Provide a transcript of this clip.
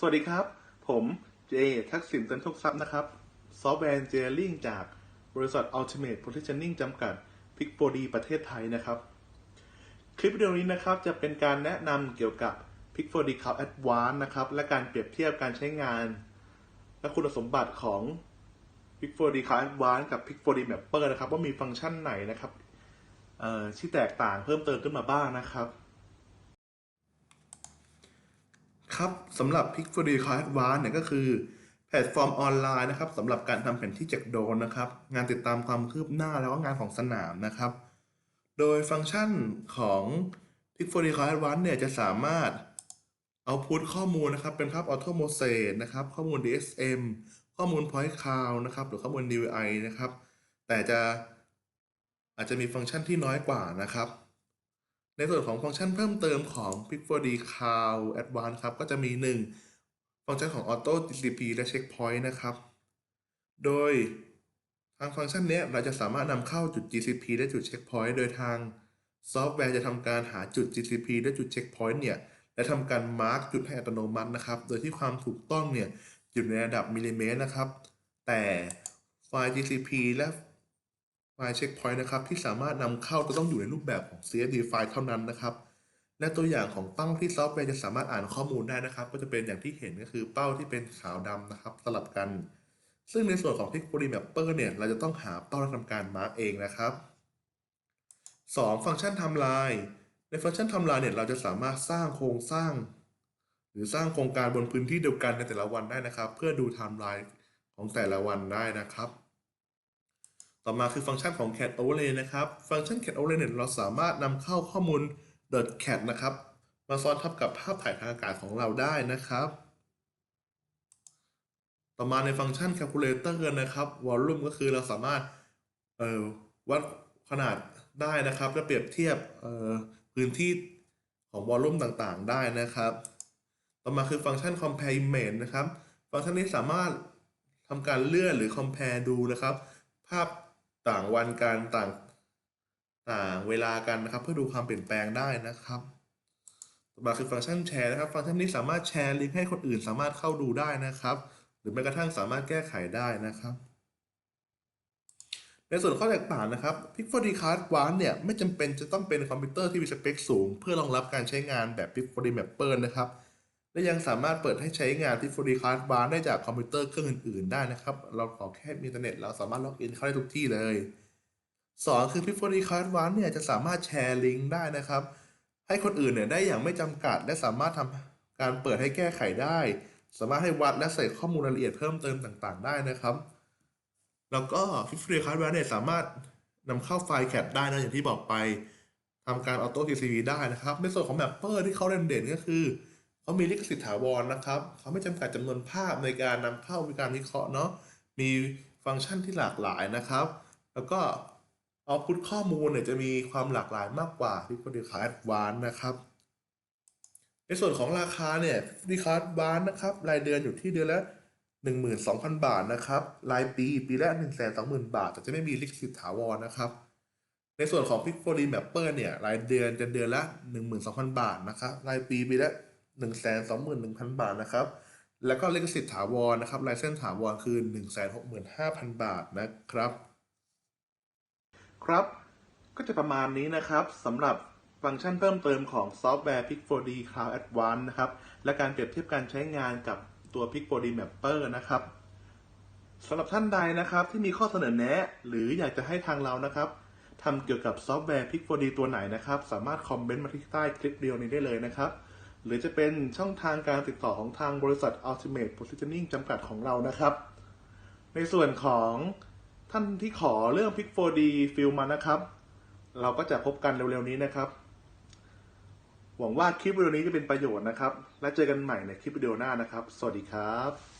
สวัสดีครับ ผมเจทักษิณเต็มทุกทรัพย์นะครับ ซอฟต์แวร์ Engineering จากบริษัท Ultimate Positioning จำกัด p i c โ d ดีประเทศไทยนะครับ คลิปวิดีโอนี้นะครับจะเป็นการแนะนำเกี่ยวกับ p i c โ d ดี Cloud Advanced นะครับ และการเปรียบเทียบการใช้งาน และคุณสมบัติของ p i c โ d ดี Cloud Advanced กับ p i c โ d ดี Mapper นะครับ ว่ามีฟังก์ชันไหนนะครับที่แตกต่างเพิ่มเติมขึ้นมาบ้างนะครับ ครับสำหรับ p i c 4 d Cloud Advanced เนี่ยก็คือแพลตฟอร์มออนไลน์นะครับสำหรับการทำแผนที่จากโดรนนะครับ งานติดตามความคืบหน้าแล้วก็งานของสนามนะครับ โดยฟังก์ชันของ p i c 4 d Cloud Advanced เนี่ยจะสามารถเอาพุทข้อมูลนะครับ เป็นภาพ Auto m o s e นะครับ ข้อมูล DSM ข้อมูล Point Cloud นะครับ หรือข้อมูล DVI นะครับ แต่จะอาจจะมีฟังก์ชันที่น้อยกว่านะครับ ในส่วนของฟังก์ชันเพิ่มเติมของ p i c 4 d Cloud Advanced ครับ ก็จะมี 1 ฟังก์ชันของ Auto GCP และ Checkpoint นะครับ โดยทางฟังก์ชันนี้เราจะสามารถนำเข้าจุด GCP และจุด Checkpoint โดยทางซอฟต์แวร์จะทำการหาจุด GCP และจุด Checkpoint เนี่ย และทำการมาร์กจุดให้อัตโนมัตินะครับ โดยที่ความถูกต้องเนี่ยอยู่ในระดับมิลลิเมตรนะครับ แต่ไฟล์ GCP และ ไฟล์ Checkpoint นะครับที่สามารถนำเข้าจะต้องอยู่ในรูปแบบของ CSV ไฟล์เท่านั้นนะครับ และตัวอย่างของเป้าที่ซอฟต์แวร์จะสามารถอ่านข้อมูลได้นะครับ ก็จะเป็นอย่างที่เห็นก็คือเป้าที่เป็นขาวดำนะครับ สลับกัน ซึ่งในส่วนของ Pictory Mapper เนี่ย เราจะต้องหาเป้าและทำการมาร์กเองนะครับ 2. ฟังก์ชันทม์ไลน์ในฟังก์ชันทม์ไลน์เนี่ยเราจะสามารถสร้างโครงสร้าง หรือสร้างโครงการบนพื้นที่เดียวกันในแต่ละวันได้นะครับ เพื่อดูไทม์ไลน์ของแต่ละวันได้นะครับ ต่อมาคือฟังก์ชันของ cat overlay นะครับ ฟังก์ชัน cat overlay เนี่ยเราสามารถนำเข้าข้อมูล .cat นะครับ มาซ้อนทับกับภาพถ่ายทางอากาศของเราได้นะครับ ต่อมาในฟังก์ชัน calculator นะครับ volume ก็คือเราสามารถเอ่อวัดขนาดได้นะครับและเปรียบเทียบเอ่อพื้นที่ของ volume ต่างๆ ได้นะครับ ต่อมาคือฟังก์ชัน compare image นะครับ ฟังก์ชันนี้สามารถทำการเลื่อนหรือ compare ดูนะครับ ภาพ ต่างวันกันต่างต่างเวลากันนะครับ เพื่อดูความเปลี่ยนแปลงได้นะครับต่อมาคือฟังก์ชันแชร์นะครับ ฟังก์ชันนี้สามารถแชร์ลิงก์ให้คนอื่นสามารถเข้าดูได้นะครับ หรือแม้กระทั่งสามารถแก้ไขได้นะครับ ในส่วนข้อแตกต่างนะครับ p i c 4 d Card One เนี่ยไม่จำเป็นจะต้องเป็นคอมพิวเตอร์ที่มีสเปคสูง เพื่อรองรับการใช้งานแบบ p i c 4 d Mapper นะครับ และยังสามารถเปิดให้ใช้งาน p i c 4 d Card One ได้จากคอมพิวเตอร์เครื่องอื่นๆ ได้นะครับ เราขอแค่มีอินเทอร์เน็ตเราสามารถล็อกอินเข้าได้ทุกที่เลยสองคือ p i c 4 d Card One เนี่ยจะสามารถแชร์ลิงก์ได้นะครับ ให้คนอื่นเนี่ยได้อย่างไม่จำกัด และสามารถทำการเปิดให้แก้ไขได้ สามารถให้วัดและใส่ข้อมูลรายละเอียดเพิ่มเติมต่างๆ ได้นะครับ แล้วก็ f i f t y Card เนี่ยสามารถนำเข้าไฟล์ CAD ได้นะอย่างที่บอกไปทำการ Auto GCV ได้นะครับในส่วนของ Mapper ที่เขาเด่นเด่นก็คือ เขามีลิขสิทธิ์ถาวรนะครับ เขาไม่จำกัดจำนวนภาพในการนำเข้ามีการวิเคราะห์เนาะ มีฟังก์ชันที่หลากหลายนะครับ แล้วก็เอาพุทข้อมูลเนี่ยจะมีความหลากหลายมากกว่าที่ f i f t y Card Advanced นะครับ ในส่วนของราคาเนี่ยดีคาร์ดบานนะครับ รายเดือนอยู่ที่เดือนละ12,000 บาทนะครับ รายปีปีละ 120,000 บาท แต่จะไม่มีลิขสิทธิ์ถาวรนะครับ ในส่วนของ p i c 4 d Mapper เนี่ย รายเดือนจะเดือนละ 12,000 บาทนะครับ รายปีปีละ 121,000 บาทนะครับ แล้วก็ลิขสิทธิ์ถาวรนะครับรายเส้นถาวรคือ 165,000 บาทนะครับ ครับ ก็จะประมาณนี้นะครับสำหรับฟังก์ชันเพิ่มเติมของซอฟต์แวร์ Pic 4 d Cloud Advanced นะครับ และการเปรียบเทียบการใช้งานกับตัว Pic 4 d Mapper นะครับสำหรับท่านใดนะครับที่มีข้อเสนอแนะ หรืออยากจะให้ทางเรานะครับทำเกี่ยวกับซอฟต์แวร์ Pic 4 d ตัวไหนนะครับ สามารถคอมเมนต์มาที่ใต้คลิปวิดีโอนี้ได้เลยนะครับ หรือจะเป็นช่องทางการติดต่อของทางบริษัท Ultimate Positioning จำกัดของเรานะครับ ในส่วนของท่านที่ขอเรื่อง Pic 4 d ฟิลมานะครับ เราก็จะพบกันเร็วๆนี้นะครับ หวังว่าคลิปวิดีโอนี้จะเป็นประโยชน์นะครับ และเจอกันใหม่ในคลิปวิดีโอหน้านะครับ สวัสดีครับ